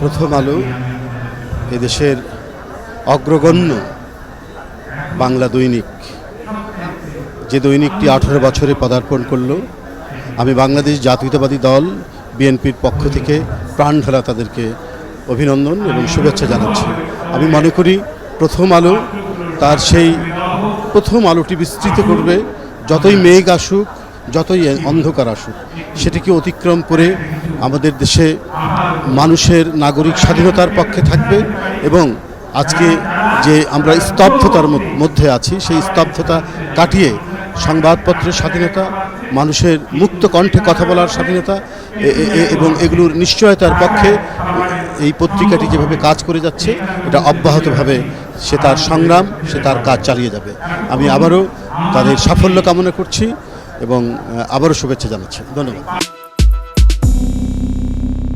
প্রথম আলো এদেশের অগ্রগণ্য বাংলা দৈনিক। যে দৈনিকটি আঠেরো বছরে পদার্পণ করল, আমি বাংলাদেশ জাতীয়তাবাদী দল, বিএনপির পক্ষ থেকে প্রাণ ঢালা তাদেরকে অভিনন্দন এবং শুভেচ্ছা জানাচ্ছি। আমি মনে করি প্রথম আলো তার সেই প্রথম আলোটি বিস্তৃত করবে, যতই মেঘ আসুক, যতই অন্ধকার আসুক, সেটিকে অতিক্রম করে আমাদের দেশে মানুষের নাগরিক স্বাধীনতার পক্ষে থাকবে এবং আজকে যে আমরা স্তব্ধতার মধ্যে আছি, সেই স্তব্ধতা কাটিয়ে সংবাদপত্রের স্বাধীনতা, মানুষের মুক্ত কণ্ঠে কথা বলার স্বাধীনতা এবং এগুলোর নিশ্চয়তার পক্ষে এই পত্রিকাটি যেভাবে কাজ করে যাচ্ছে, এটা অব্যাহতভাবে সে তার সংগ্রাম, সে তার কাজ চালিয়ে যাবে। আমি আবারও তাদের সাফল্য কামনা করছি এবং আবারও শুভেচ্ছা জানাচ্ছি। ধন্যবাদ।